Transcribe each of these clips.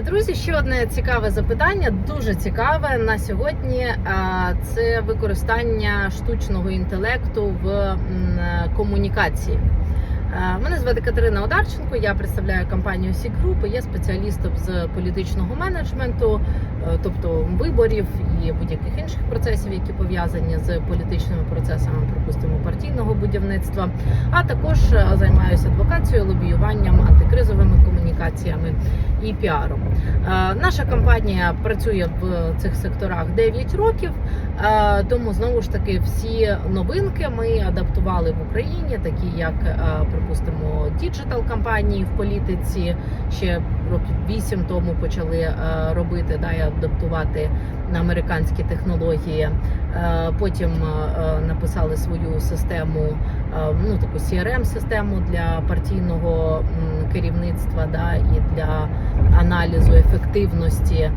Друзі! Ще одне цікаве запитання, дуже цікаве на сьогодні. а, Це використання штучного інтелекту в комунікації. Е, Мене звати Катерина Одарченко. Я представляю компанію Сік Group, Є спеціалістом з політичного менеджменту, е, тобто виборів і будь-яких інших процесів, які пов'язані з політичними процесами, припустимо, партійного будівництва. А також е, займаюся адвокацією, лобіюванням, антикризовими комунікаціями і піаром. Е, Наша компанія працює в цих секторах 9 років, е, тому знову ж таки всі новинки ми адаптували в Україні, такі як, е, припустимо, діджитал кампанії в політиці. Ще років 8 тому почали робити да, і адаптувати американські технології. Е, Потім е, написали свою систему, е, ну таку crm систему для партійного керівництва, да, і для аналізу ефективності е,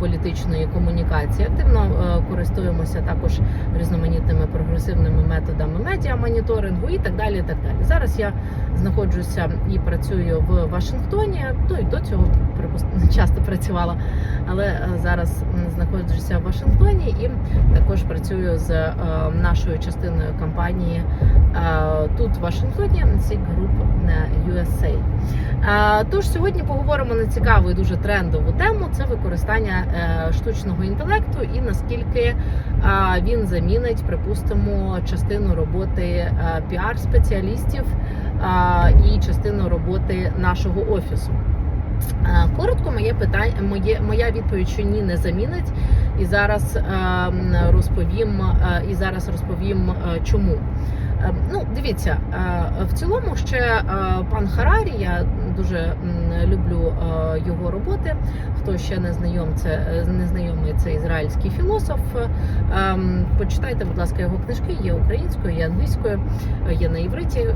політичної комунікації. Активно е, користуємося також різноманітними прогресивними методами медіамоніторингу і так далі. І так далі. Зараз я знаходжуся і працюю в Вашингтоні. Ну і до цього часто працювала, але е, зараз знаходжуся в Вашингтоні і також працюю з е, нашою частиною компанії е, тут в Вашингтоні Sig Group USA. Тож сьогодні поговоримо на цікаву і дуже трендову тему: це використання штучного інтелекту і наскільки він замінить, припустимо, частину роботи піар-спеціалістів і частину роботи нашого офісу. Коротко, моє питання, моє моя відповідь, що ні, не замінить. І зараз е, розповім е, і зараз розповім е, чому. Е, Ну, дивіться, е, в цілому ще е, пан Харарі, я дуже люблю е, його роботи. Хто ще не знайом, це не знайомий, це ізраїльський філософ. Ем, Почитайте, будь ласка, його книжки. Є українською, є англійською, є на івриті,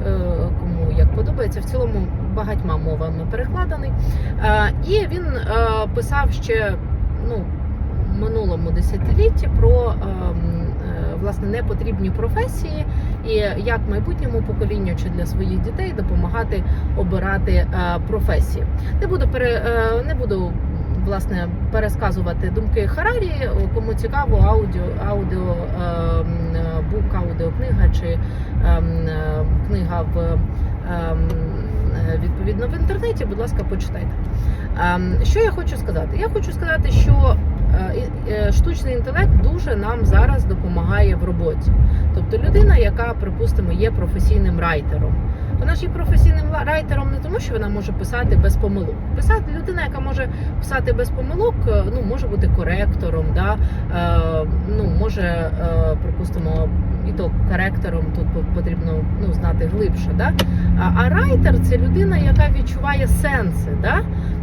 кому як подобається. В цілому багатьма мовами перекладений. І він писав ще ну, минулому десятилітті про ем, власне непотрібні професії і як майбутньому поколінню чи для своїх дітей допомагати обирати е, професії. Не буду пере е, не буду. Власне, пересказувати думки Харарі, кому цікаво, аудіо, аудіо ем, е, бук, аудіокнига чи ем, книга в ем, відповідно в інтернеті. Будь ласка, почитайте. Що я хочу сказати? Я хочу сказати, що штучний інтелект дуже нам зараз допомагає в роботі. Тобто людина, яка, припустимо, є професійним райтером. Вона ж є професійним райтером не тому, що вона може писати без помилок. Писати людина, яка може писати без помилок, е, ну може бути коректором, да? е, ну може, е, припустимо, і то коректором тут по- потрібно ну, знати глибше. Да? А, а райтер це людина, яка відчуває сенси. Да?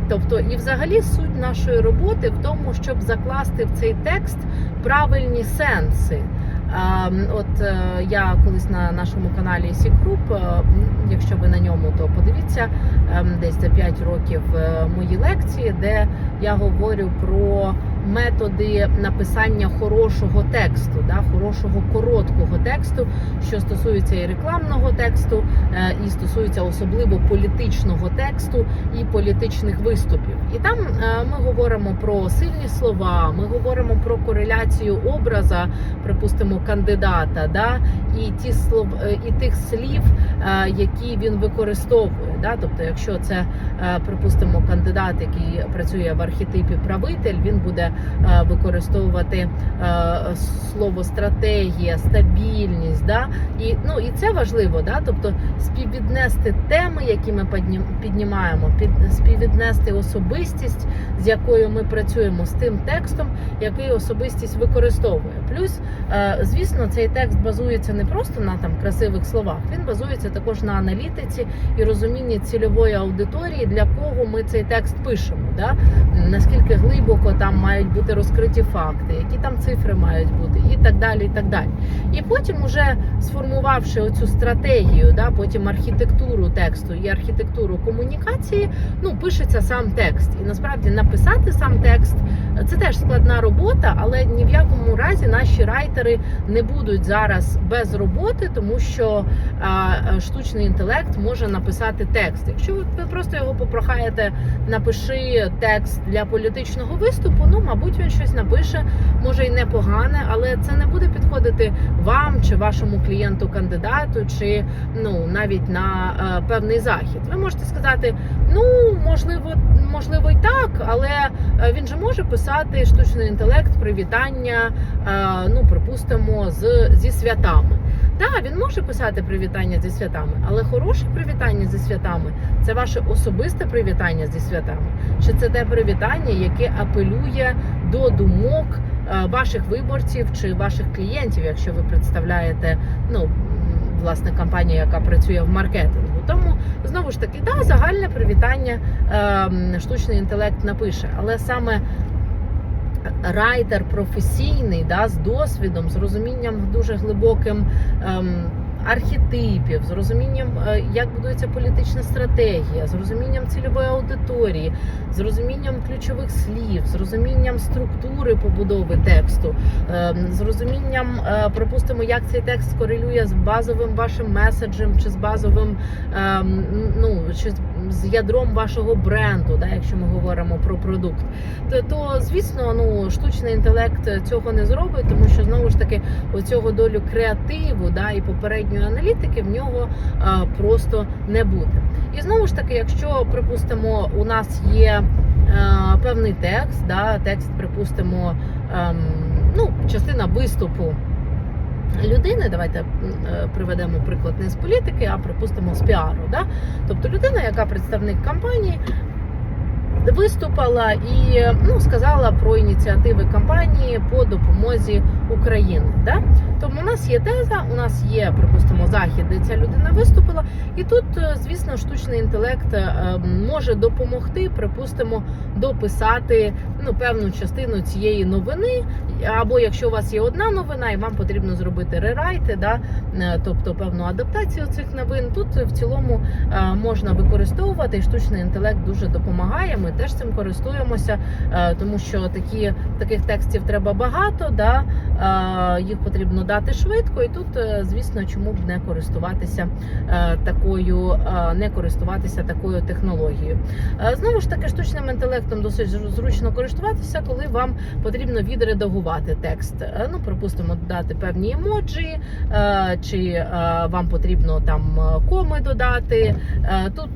Тобто, і взагалі суть нашої роботи в тому, щоб закласти в цей текст правильні сенси. От е, я колись на нашому каналі Сікруп, е, якщо ви на ньому, то подивіться ем, десь за 5 років е, мої лекції, де я говорю про методи написання хорошого тексту, да, хорошого короткого тексту, що стосується і рекламного тексту, е, і стосується особливо політичного тексту і політичних виступів. І там е, ми говоримо про сильні слова, ми говоримо про кореляцію образа, припустимо, кандидата, да, і ті слов е, і тих слів, які він використовує. Да? Тобто, якщо це, е, припустимо, кандидат, який працює в архетипі правитель, він буде е, використовувати е, слово стратегія, стабільність. Да? І, ну, і це важливо, да? тобто співвіднести теми, які ми піднім- піднімаємо, під, співвіднести особистість, з якою ми працюємо, з тим текстом, який особистість використовує. Плюс, е, звісно, цей текст базується не просто на там красивих словах, він базується також на аналітиці і розумінні цільової аудиторії, для кого ми цей текст пишемо. Да? Наскільки глибоко там мають бути розкриті факти, які там цифри мають бути, і так далі. І так далі. І потім, уже сформувавши оцю стратегію, да, потім архітектуру тексту і архітектуру комунікації, ну пишеться сам текст. І насправді написати сам текст це теж складна робота, але ні в якому разі наші райтери не будуть зараз без роботи, тому що е, штучний інтелект може написати текст. Якщо ви просто його попрохаєте, напиши текст для політичного виступу, ну мабуть, він щось напише, може й непогане, але це не буде підходити вам чи вашому клієнту кандидату, чи ну навіть на е, певний захід. Ви можете сказати, ну можливо, можливо, і так, але е, він же може писати штучний інтелект, привітання, ну припустимо, з зі святами. Так, він може писати привітання зі святами, але хороше привітання зі святами це ваше особисте привітання зі святами, чи це те привітання, яке апелює до думок е, ваших виборців чи ваших клієнтів, якщо ви представляєте ну власне компанію, яка працює в маркетингу. Тому знову ж таки, да, загальне привітання е, штучний інтелект напише, але саме райтер професійний, да, з досвідом, з розумінням дуже глибоким. Ем, Архетипів, з розумінням, е, як будується політична стратегія, з розумінням цільової аудиторії, з розумінням ключових слів, з розумінням структури побудови тексту, е, з розумінням, е, припустимо, як цей текст корелює з базовим вашим меседжем чи з базовим, ем, ну чи з- ядром вашого бренду, да, якщо ми говоримо про продукт, то, то звісно, ну штучний інтелект цього не зробить, тому що знову ж таки оцього долю креативу, да, і попередньої аналітики в нього а, просто не буде. І знову ж таки, якщо припустимо, у нас є е, певний текст, да, текст, припустимо, ем, ну, частина виступу. Людини, давайте е, приведемо приклад не з політики, а припустимо з піару. Да? Тобто людина, яка представник компанії, виступила і ну, сказала про ініціативи компанії по допомозі Україні. Да? Тому у нас є теза, у нас є, припустимо, захід, де ця людина виступила, і тут, е, звісно, штучний інтелект е, може допомогти, припустимо, дописати ну, певну частину цієї новини. Або якщо у вас є одна новина, і вам потрібно зробити рерайти, да, е, тобто певну адаптацію цих новин, тут в цілому е, можна використовувати штучний інтелект дуже допомагає. Ми теж цим користуємося, е, тому що такі таких текстів треба багато. Да, їх потрібно дати швидко, і тут, звісно, чому б не користуватися такою, не користуватися такою технологією. Знову ж таки, штучним інтелектом досить зручно користуватися, коли вам потрібно відредагувати текст. Е, Ну, припустимо, додати певні емоджі, е, чи е, вам потрібно там коми додати. Тут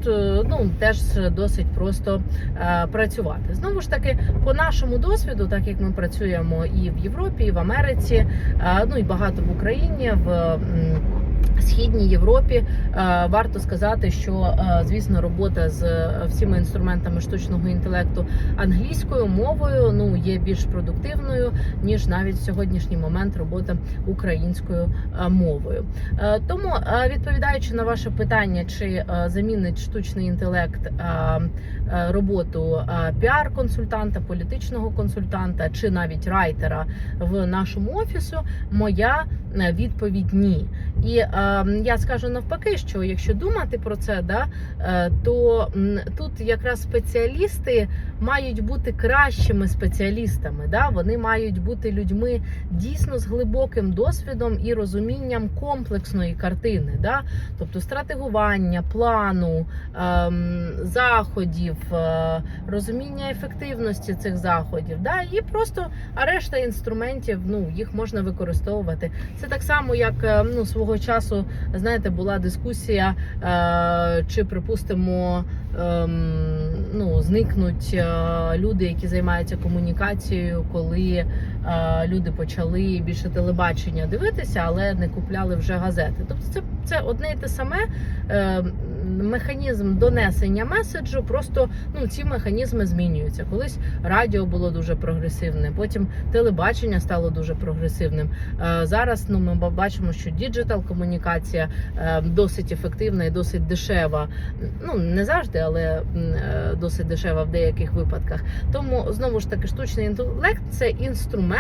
ну теж досить просто працювати. Знову ж таки, по нашому досвіду, так як ми працюємо і в Європі, і в Америці, ну і багато в Україні в. Східній Європі е, варто сказати, що е, звісно робота з е, всіма інструментами штучного інтелекту англійською мовою ну є більш продуктивною ніж навіть в сьогоднішній момент робота українською мовою. Тому відповідаючи на ваше питання, чи замінить штучний інтелект роботу піар-консультанта, політичного консультанта чи навіть райтера в нашому офісу, моя відповідь ні. І я скажу навпаки, що якщо думати про це, да, е, то тут якраз спеціалісти мають бути кращими спеціалістами. Да? Вони мають бути людьми дійсно з глибоким досвідом і розумінням комплексної картини, да? тобто стратегування, плану, ем, заходів, е, розуміння ефективності цих заходів. Да? І просто а решта інструментів ну, їх можна використовувати. Це так само, як е, ну, свого часу, знаєте, була дискусія, е, чи припустимо. ем, Ну, зникнуть е, люди, які займаються комунікацією, коли люди почали більше телебачення дивитися, але не купляли вже газети. Тобто, це, це одне і те саме е, механізм донесення меседжу. Просто ну ці механізми змінюються. Колись радіо було дуже прогресивне, потім телебачення стало дуже прогресивним. Е, зараз ну ми бачимо, що діджитал комунікація е, досить ефективна і досить дешева. Ну не завжди, але е, досить дешева в деяких випадках. Тому знову ж таки, штучний інтелект це інструмент,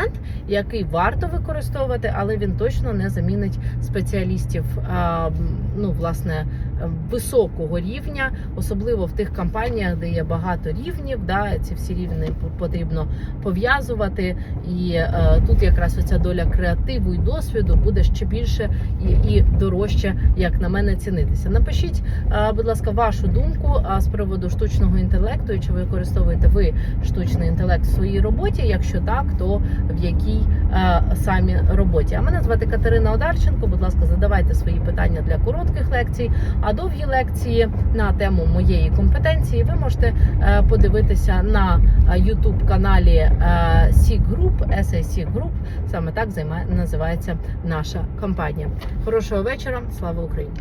який варто використовувати, але він точно не замінить спеціалістів. Ну, власне, високого рівня, особливо в тих компаніях, де є багато рівнів. Да, ці всі рівні потрібно пов'язувати. І е, тут якраз оця доля креативу і досвіду буде ще більше і, і дорожче, як на мене, цінитися. Напишіть, е, будь ласка, вашу думку з приводу штучного інтелекту, і чи використовуєте ви штучний інтелект в своїй роботі? Якщо так, то в якій е, самі роботі? А мене звати Катерина Одарченко. Будь ласка, задавайте свої питання для коротких лекцій. А довгі лекції на тему моєї компетенції ви можете е, подивитися на youtube каналі е, SIG Group, SAC Group. Саме так називається наша компанія. Хорошого вечора. Слава Україні!